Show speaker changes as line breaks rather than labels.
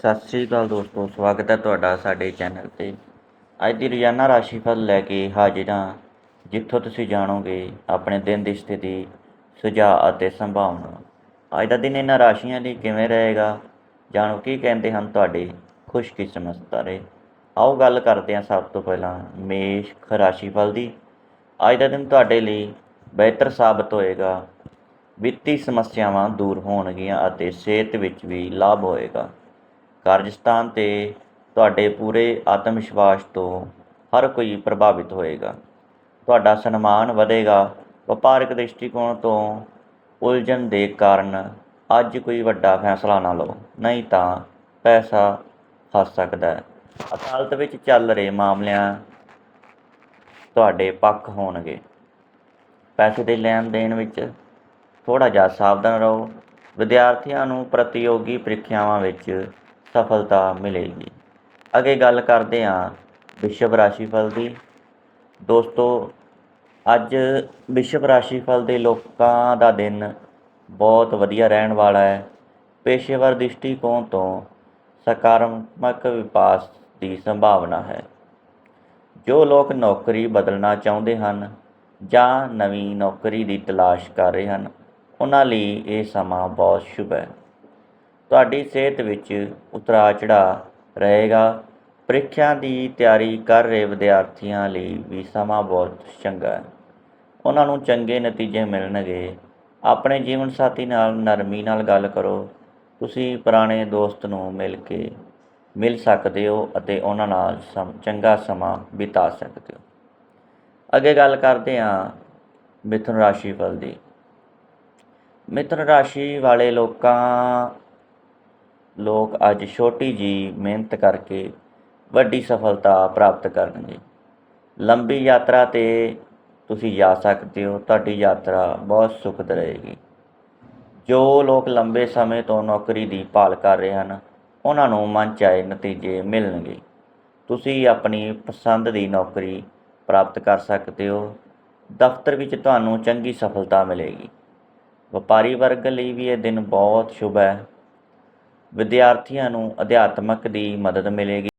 ਸਤਿ ਸ੍ਰੀ ਅਕਾਲ ਦੋਸਤੋ, ਸਵਾਗਤ ਹੈ ਤੁਹਾਡਾ ਸਾਡੇ ਚੈਨਲ ਤੇ। ਅੱਜ ਦੀ ਰੋਜ਼ਾਨਾ ਰਾਸ਼ੀ ਫਲ ਲੈ ਕੇ ਹਾਜ਼ਰ ਹਾਂ। ਜਿੱਥੋਂ ਤੁਸੀਂ ਜਾਣੋਗੇ ਆਪਣੇ ਦਿਨ ਦੀ ਸਥਿਤੀ, ਸੁਝਾਅ ਅਤੇ ਸੰਭਾਵਨਾ। ਅੱਜ ਦਾ ਦਿਨ ਇਹਨਾਂ ਰਾਸ਼ੀਆਂ ਲਈ ਕਿਵੇਂ ਰਹੇਗਾ? ਜਾਣੋ ਕੀ ਕਹਿੰਦੇ ਹਨ ਤੁਹਾਡੇ ਖੁਸ਼ਕਿਸਮਤ ਤਾਰੇ। ਆਓ ਗੱਲ ਕਰਦੇ ਹਾਂ ਸਭ ਤੋਂ ਪਹਿਲਾਂ ਮੇਸ਼ ਰਾਸ਼ੀਫਲ ਦੀ। ਅੱਜ ਦਾ ਦਿਨ ਤੁਹਾਡੇ ਲਈ ਬਿਹਤਰ ਸਾਬਤ ਹੋਏਗਾ। ਵਿੱਤੀ ਸਮੱਸਿਆਵਾਂ ਦੂਰ ਹੋਣਗੀਆਂ ਅਤੇ ਸਿਹਤ ਵਿੱਚ ਵੀ ਲਾਭ ਹੋਏਗਾ। ਕਾਰਜਸਥਾਨ ਤੇ ਤੁਹਾਡੇ ਪੂਰੇ ਆਤਮ ਵਿਸ਼ਵਾਸ ਤੋਂ ਹਰ ਕੋਈ ਪ੍ਰਭਾਵਿਤ ਹੋਏਗਾ। ਤੁਹਾਡਾ ਸਨਮਾਨ ਵਧੇਗਾ। ਵਪਾਰਕ ਦ੍ਰਿਸ਼ਟੀਕੋਣ ਤੋਂ ਉਲਝਣ ਦੇ ਕਾਰਨ ਅੱਜ ਕੋਈ ਵੱਡਾ ਫੈਸਲਾ ਨਾ ਲਓ, ਨਹੀਂ ਤਾਂ ਪੈਸਾ ਫਸ ਸਕਦਾ ਹੈ। ਅਦਾਲਤ ਵਿੱਚ ਚੱਲ ਰਹੇ ਮਾਮਲਿਆਂ ਤੁਹਾਡੇ ਪੱਖ ਹੋਣਗੇ। ਪੈਸੇ ਦੇ ਲੈਣ ਦੇਣ ਵਿੱਚ ਥੋੜਾ ਜਿਹਾ ਸਾਵਧਾਨ ਰਹੋ। ਵਿਦਿਆਰਥੀਆਂ ਨੂੰ ਪ੍ਰਤੀਯੋਗੀ ਪ੍ਰੀਖਿਆਵਾਂ ਵਿੱਚ ਸਫਲਤਾ ਮਿਲੇਗੀ। ਅੱਗੇ ਗੱਲ ਕਰਦੇ ਹਾਂ ਵਿਸ਼ਵ ਰਾਸ਼ੀਫਲ ਦੀ। ਦੋਸਤੋ, ਅੱਜ ਵਿਸ਼ਵ ਰਾਸ਼ੀਫਲ ਦੇ ਲੋਕਾਂ ਦਾ ਦਿਨ ਬਹੁਤ ਵਧੀਆ ਰਹਿਣ ਵਾਲਾ ਹੈ। ਪੇਸ਼ੇਵਰ ਦ੍ਰਿਸ਼ਟੀਕੋਣ ਤੋਂ ਸਕਾਰਾਤਮਕ ਵਿਕਾਸ ਦੀ ਸੰਭਾਵਨਾ ਹੈ। ਜੋ ਲੋਕ ਨੌਕਰੀ ਬਦਲਣਾ ਚਾਹੁੰਦੇ ਹਨ ਜਾਂ ਨਵੀਂ ਨੌਕਰੀ ਦੀ ਤਲਾਸ਼ ਕਰ ਰਹੇ ਹਨ, ਉਹਨਾਂ ਲਈ ਇਹ ਸਮਾਂ ਬਹੁਤ ਸ਼ੁਭ ਹੈ। ਤੁਹਾਡੀ ਸਿਹਤ ਵਿੱਚ ਉਤਰਾਅ ਚੜਾਅ ਰਹੇਗਾ। ਪ੍ਰੀਖਿਆ ਦੀ ਤਿਆਰੀ ਕਰ ਰਹੇ ਵਿਦਿਆਰਥੀਆਂ ਲਈ ਵੀ ਸਮਾਂ ਬਹੁਤ ਚੰਗਾ ਹੈ। ਉਹਨਾਂ ਨੂੰ ਚੰਗੇ ਨਤੀਜੇ ਮਿਲਣਗੇ। ਆਪਣੇ ਜੀਵਨ ਸਾਥੀ ਨਾਲ ਨਰਮੀ ਨਾਲ ਗੱਲ ਕਰੋ। ਤੁਸੀਂ ਪੁਰਾਣੇ ਦੋਸਤ ਨੂੰ ਮਿਲ ਕੇ ਮਿਲ ਸਕਦੇ ਹੋ ਅਤੇ ਉਹਨਾਂ ਨਾਲ ਸਮ, ਚੰਗਾ ਸਮਾਂ ਬਿਤਾ ਸਕਦੇ ਹੋ। ਅੱਗੇ ਗੱਲ ਕਰਦੇ ਹਾਂ ਮਿਥੁਨ ਰਾਸ਼ੀ ਫਲ ਦੀ। ਮਿਥੁਨ ਰਾਸ਼ੀ ਵਾਲੇ ਲੋਕਾਂ ਲੋਕ ਅੱਜ ਛੋਟੀ ਜੀ ਮਿਹਨਤ ਕਰਕੇ ਵੱਡੀ ਸਫਲਤਾ ਪ੍ਰਾਪਤ ਕਰਨਗੇ। ਲੰਬੀ ਯਾਤਰਾ ਤੇ ਤੁਸੀਂ ਜਾ ਸਕਦੇ ਹੋ, ਤੁਹਾਡੀ ਯਾਤਰਾ ਬਹੁਤ ਸੁਖਦ ਰਹੇਗੀ। ਜੋ ਲੋਕ ਲੰਬੇ ਸਮੇਂ ਤੋਂ ਨੌਕਰੀ ਦੀ ਭਾਲ ਕਰ ਰਹੇ ਹਨ, ਉਹਨਾਂ ਨੂੰ ਮਨ ਚਾਹੇ ਨਤੀਜੇ ਮਿਲਣਗੇ। ਤੁਸੀਂ ਆਪਣੀ ਪਸੰਦ ਦੀ ਨੌਕਰੀ ਪ੍ਰਾਪਤ ਕਰ ਸਕਦੇ ਹੋ, ਦਫ਼ਤਰ ਵਿੱਚ ਤੁਹਾਨੂੰ ਚੰਗੀ ਸਫਲਤਾ ਮਿਲੇਗੀ। ਵਪਾਰੀ ਵਰਗ ਲਈ ਵੀ ਇਹ ਦਿਨ ਬਹੁਤ ਸ਼ੁਭ ਹੈ। ਵਿਦਿਆਰਥੀਆਂ ਨੂੰ ਅਧਿਆਤਮਕ ਦੀ ਮਦਦ ਮਿਲੇਗੀ।